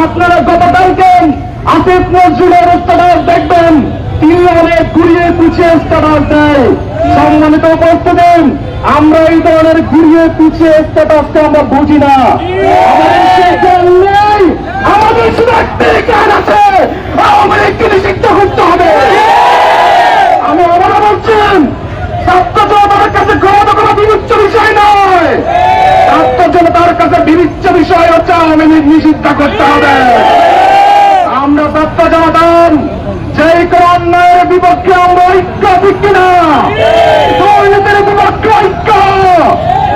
আপনারা গতকালকে আসিফ নজরুলের স্ট্যাটাস দেখবেন। তিনি অনেক ঘুরিয়ে পুছিয়ে স্ট্যাটাস দেয়। সম্মানিত উপস্থিতি, আমরা এই ধরনের ঘুরিয়ে পুছিয়ে স্ট্যাটাসকে আমরা বুঝি না। আমাদের আমাদের শুধু একটাই জ্ঞান আছে লীগকে নিষিদ্ধ করতে হবে। আমি আবারও বলছেন ছাত্র জনতার কাছে ক্ষমতা কোনো বিবেচ্য বিষয় নয় ছাত্র জনতার কাছে বিবেচ্য বিষয় হচ্ছে আওয়ামী লীগ নিষিদ্ধ করতে হবে। আমরা ছাত্র জনতার যেই কোন অন্যায়ের বিপক্ষে আমরা ঐক্য ঠিক না দুর্নীতির বিপক্ষে ঐক্য,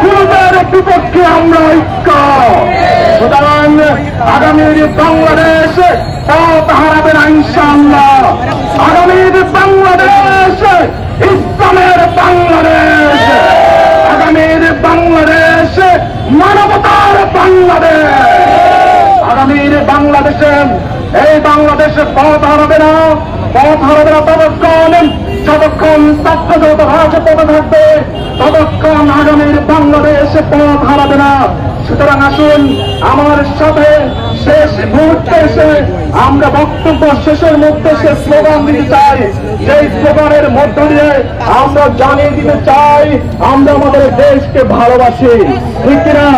গুরুদের বিপক্ষে আমরা ঐক্য। সুতরাং আগামীর বাংলাদেশ পথ হারাবে না, ইনশাআল্লাহ। আগামীর বাংলাদেশ ইসলামের বাংলাদেশ। আগামীর বাংলাদেশ মানবতার বাংলাদেশ। আগামীর বাংলাদেশে, এই বাংলাদেশে পথ হারাবে না, পথ হারাবে না ততক্ষণ, যতক্ষণ ছাত্র যত ভাষা পথে থাকবে, ততক্ষণ আগামীর বাংলাদেশে পথ হারাবে না। সুতরাং আসুন আমার সাথে শেষ মুহূর্তে এসে আমরা বক্তব্য শেষের মধ্যে সে স্লোগান দিতে চাই। সেই স্লোগানের মধ্য দিয়ে আমরা জানিয়ে দিতে চাই, আমরা আমাদের দেশকে ভালোবাসি। ঠিক কিনা?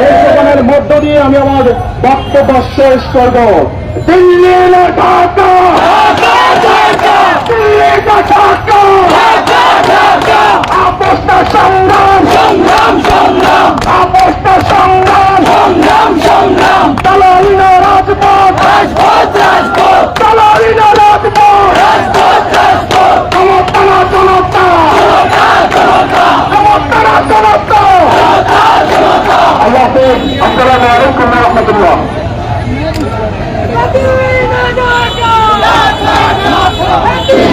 এই স্লোগানের মধ্য দিয়ে আমি আমার বক্তব্য শেষ করব। দিল্লি ঢাকা দিল্লি না ঢাকা আপোষটা সংগ্রাম সংগ্রাম সংগ্রাম আপোষটা সংগ্রাম সংগ্রাম সংগ্রাম দালালি না রাজপথ রাজপথ রাজপথ দালালি না রাজপথ রাজপথ রাজপথ ক্ষমতা না জনতা ক্ষমতা না জনতা আল্লাহ হাফেজ আসসালামু আলাইকুম ওয়া রাহমাতুল্লাহ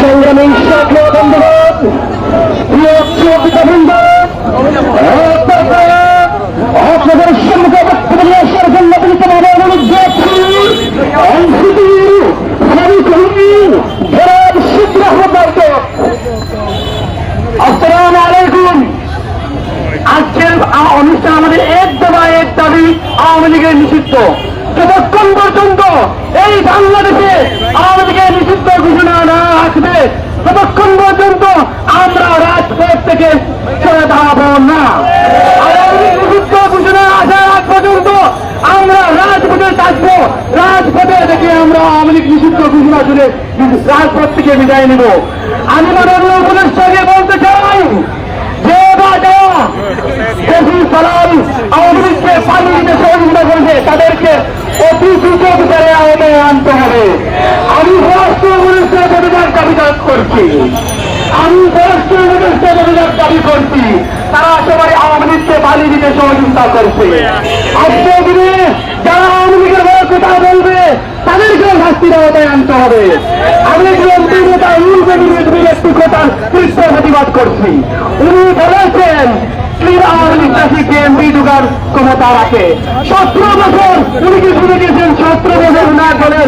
সংগ্রামী সাথী বন্ধুগণ প্রিয় আপনাদের সম্মুখে বক্তব্য অনুষ্ঠান আমাদের এক দফা এক দাবি আওয়ামী লীগের পর্যন্ত এই বাংলাদেশে আওয়ামী লীগের নিষিদ্ধ ঘোষণা না আসবে ততক্ষণ পর্যন্ত আমরা রাজপথ থেকে সরে দাঁড়াবো না। নিষিদ্ধ ঘোষণা আসার আগ পর্যন্ত আমরা রাজপথে থাকব। রাজপথে থেকে আমরা আওয়ামী লীগ নিষিদ্ধ ঘোষণা করে রাজপথ থেকে বিদায় নেব। আমি মাননীয় উপদেষ্টাকে বলতে চাই যে রাজা শফি সালাম আওয়ামী লীগকে সহযোগিতা করেছে, তাদেরকে অতি দ্রুত বিচারে আওতায় আনতে হবে। আমি পররাষ্ট্র উপদেষ্টার প্রতিবাদ দাবি করছি। আমি পররাষ্ট্র উপদেষ্টার প্রতিবাদ দাবি করছি। তারা সবাই আওয়ামী লীগকে পানি দিতে সহযোগিতা করছে। আজকের দিনে যারা আওয়ামী লীগের বড় কথা বলবে তাদেরকে শাস্তির আওতায় আনতে হবে। আমি বিএনপি নেতা ইউজের বিরুদ্ধে একটি কথার প্রতিবাদ করছি। উনি বলেছেন ক্লিন আওয়ামী নাকি বিএনপি ক্ষমতা রাখে। সতেরো বছর উনি কি শুনে গেছেন? সতেরো বছর না করেন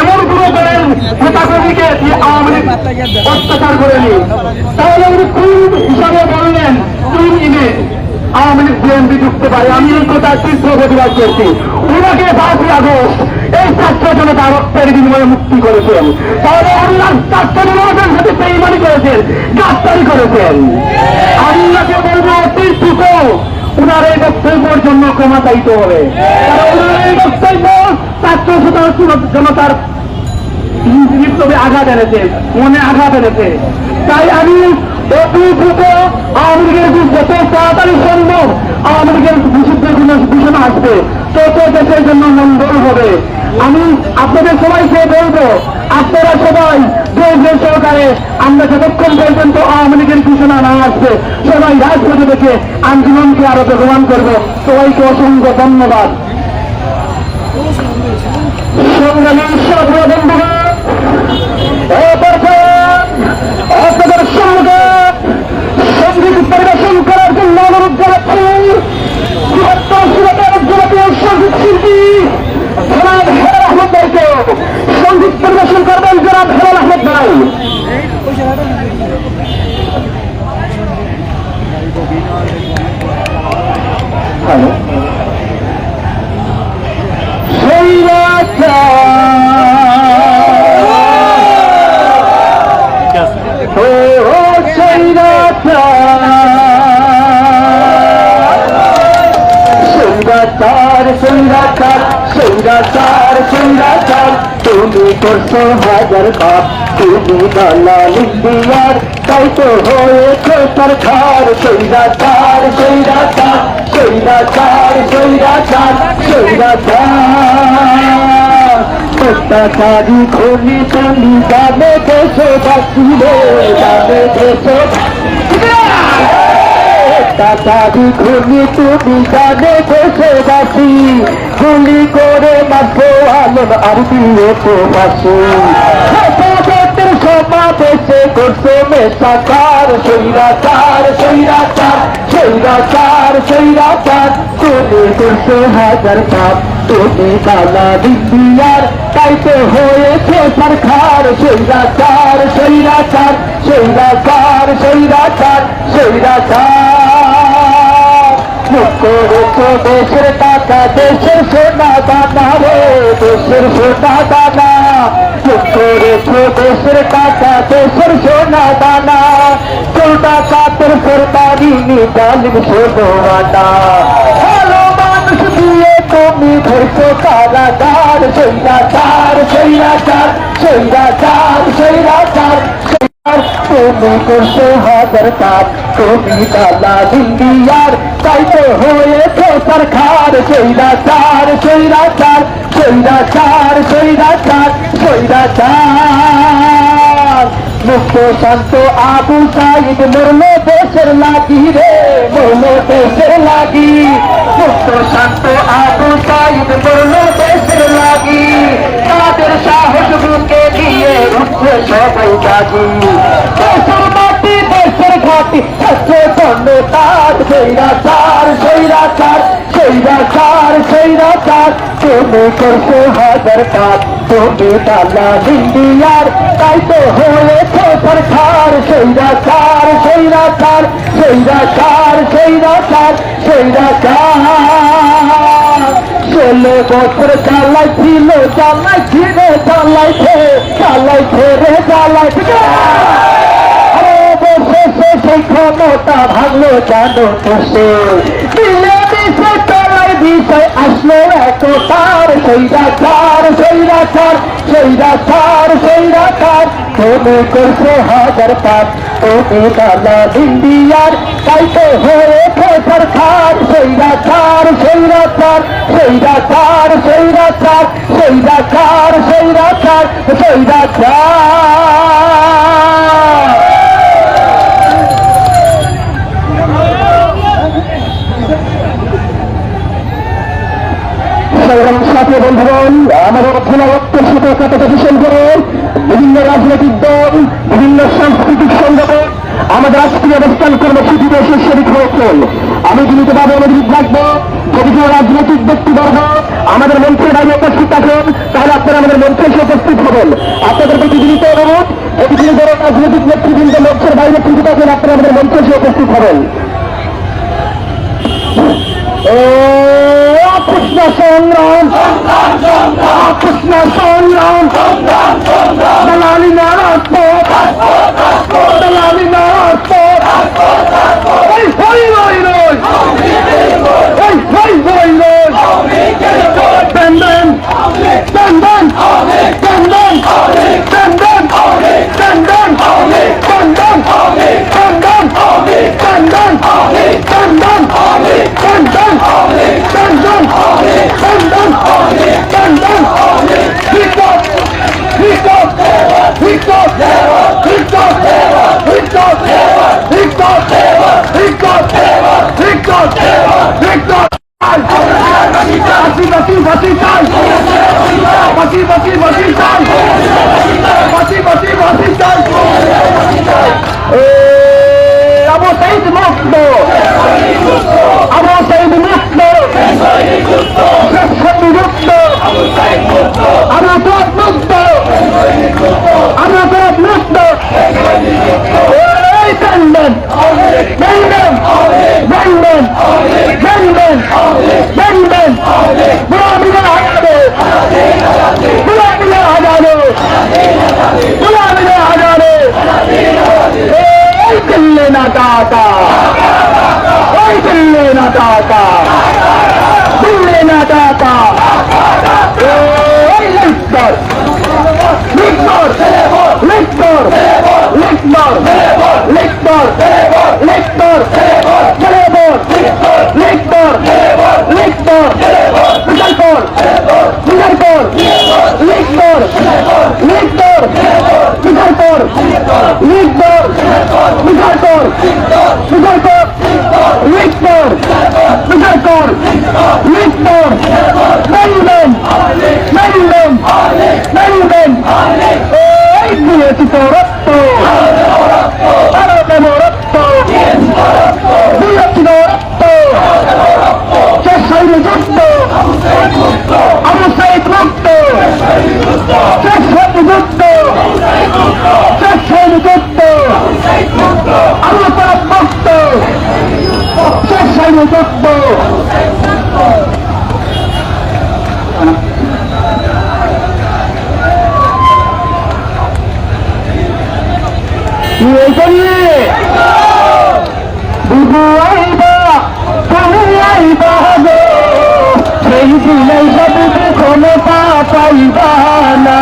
এমন কোন করেন নেতাকর্মীকে আওয়ামী লীগ অত্যাচার করেনি? তাহলে উনি কোন হিসাবে বললেন? কোন ইমেজ আওয়ামী লীগ বিএনপি ঢুকতে পারে? আমি এই কথা তীব্র প্রতিবাদ করছি। ওনাকে পাঁচই আগস্ট এই ছাত্র জনতা রক্তের বিনিময়ে মুক্তি করেছেন। তাহলে আল্লাহ ছাত্র জনতার সাথে বেইমানি করেছেন, গাদ্দারি করেছেন। আল্লাহকে অতি দ্রুত উনার এই বক্তব্যের জন্য ক্ষমা চাইতে হবে। ওনার ছাত্র জনতার বিপ্লবে আঘাত এনেছে, মনে আঘাত এনেছে। তাই আমি আওয়ামী লীগের যত তাড়াতাড়ি সম্ভব আওয়ামী লীগের নিষিদ্ধ ঘোষণা আসবে, তত দেশের জন্য মঙ্গল হবে। আমি আপনাদের সবাইকে বলব, আপনারা সবাই ধৈর্য সহকারে আমরা যতক্ষণ পর্যন্ত আওয়ামী লীগের ঘোষণা না আসবে, সবাই রাজপথে দেখে আন্দোলনকে আরও বেগবান করব। সবাইকে অসংখ্য ধন্যবাদ। সংগীত জন্য শিল্পী সংগীত করছ হাজার পাপ তুমি দালাল দিয়ার তাই তো হয়েছে তার খার সৈরা চার সৈরা চার সৈরা চার সৈরা চার সৈরা চার খনি তুমি যাবে দেশবাসী রে যাবে দেশবাসী তাতারি ঘুমি তুমি জানে দেশবাসী, গুলি করে মারবো আলম আর দিয়ে প্রবাসী। হেফাজতের সমাবেশে করছে মেশাকার সৈরাচার সৈরাচার সৈরাচার সৈরাচার তুমি করছ হাজার পাপ তুমি বালা দিদিয়ার তাই তো হয়েছে সরকার সৈরাচার সৈরাচার সৈরাচার সৈরাচার সৈরাচার রেখো দেশের টাকা, দেশের সোনা দানা রে, দেশের সোনা দানা। মুক্ত রেখো দেশের টাকা, দেশের সোনা দানা। চৌটা কাতের সরকারি নিজালিম সোনা ভালো মানুষ দিয়ে তুমি ধরছো কারাগার সৈরাচার সৈরাচার সৈরাচার সৈরাচার তুমি করছ হাজার কাপ, তুমি দাদা ইন্ডিয়ার তাই তো হয়েছে সরকার সৈরাচার সৈরাচার সৈরাচার সৈরাচার সৈরাচার মুক্ত শান্ত আবু সাইদ, মরলো দেশের লাগি রে, মরলো দেশের লাগি। মুক্ত শান্ত আবু সাইদ, মরলো দেশের লাগি। তাদের সাহস বুকে দিয়ে উঠছে সবাই মাটি ঘাটি হচ্ছে ধন্যবাদ সৈরাচার সৈরাচার সৈরাচার সৈরাচার তুমি করছ হাজার কাজ, তুমি দালা ইন্ডিয়ার তাই তো হয়েছে সরকার। সৈরাচার সৈরাচার সৈরাচার সৈরাচার সৈরাচার ষোলো বছর চালাই ছিল চালাই ছিল চালাইছে চালাইছে রে চালাইছে সেই ক্ষমতা ভাঙলো জানো তো সে দিলে দিছে চলাই বিষয় আসলো এত তার সৈরাচার সৈরাচার সৈরাচার সৈরাচার তুমি করছ হাজার পাপ তুমি দালা ইন্ডিয়ার তাই তো সরকার। সৈরাচার সৈরাচার সৈরাচার সৈরাচার সৈরাচার সৈরাচার সৈরাচার আমাদের অর্থনৈতিক সাথে কম্পিটিশন করে বিভিন্ন রাজনৈতিক দল, বিভিন্ন সাংস্কৃতিক সংগঠন, আমাদের রাষ্ট্রীয় অবস্থান কর্মসূচিতে এসে শরিক হয়েছেন আমি বিনীতভাবে অনুরোধ রাখব যদি কোনো রাজনৈতিক ব্যক্তিবর্গ, আমাদের মন্ত্রীর বাইরে উপস্থিত থাকেন, তাহলে আপনারা আমাদের মন্ত্রী এসে উপস্থিত হবেন। আপনাদের প্রতি বিনীত অনুরোধ যদি কোনো রাজনৈতিক নেতৃবৃন্দ, মঞ্চের বাইরে উপস্থিত থাকেন, আপনারা আমাদের মন্ত্রী এসে উপস্থিত হবেন। কৃষ্ণ সংগ্রাম। কৃষ্ণ সংগ্রাম। দলালি নারাজ দলালি নারাজ এই হই রই রই। এই হই রই। রই দেন দেন আবু সাইদ মুক্ত আবু সাইদ মুক্ত মুক্ত আবু সাইদ মুক্ত আমরা তো মুক্ত এই টান্ডন টান্ডন টান্ডন টান্ডন টান্ডন গোলামিদের হাজারো গোলামিদের হাজারো গোলামিদের দিল্লি না দাতা ওই দিল্লি না দাতা দিল্লি না দাতা ওই লিখবর। লিখবর। লিখবর। লিখবর। লিখবর। লিখবর। লিখবর। লিখবর। লিখবর। লিখবর বিজয়পুর বিজয়পুর লিখবর। লিখবর। বিজয়পুর লিখবর লিখবর। সুধাকর! সুধাকর! থাকব বুবু আইবা তুমি আইবা সেই দিন আইবা বুবু কোনো পা পাইবা না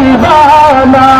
পাইবা না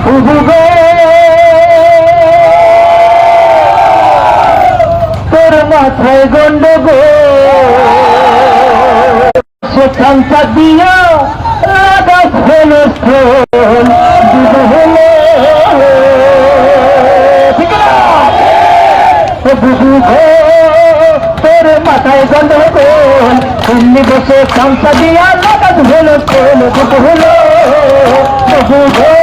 তোর মাথায় গন্ডগোল। সেখানটা দিয়া লাগাস হলো স্থল হলো বুঝু গো তোর মাথায় গন্ডগোল। দিল্লি বসে খামসা দিয়া লাগাস হলো স্থল হলো বুঝু গো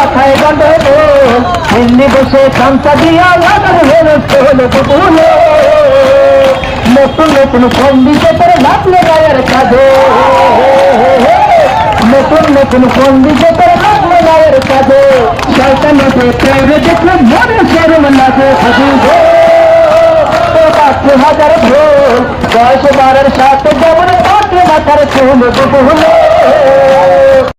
মাথায় গন্ডগোল দিল্লি বসে খামসা দিয়া স্থল দুধ হলো নতুন নতুন ফোন দিতে তোর লাগলে গায়ের কাজে। নতুন নতুন ফোন দিতে লাগলে গায়ের কাজে শয়তানকে প্রেমে দেখলে মনে শরম লাগে হাজিবে হাজার ভুল বয়স বারের সাথে যেমন পাঁচ মাথার চুল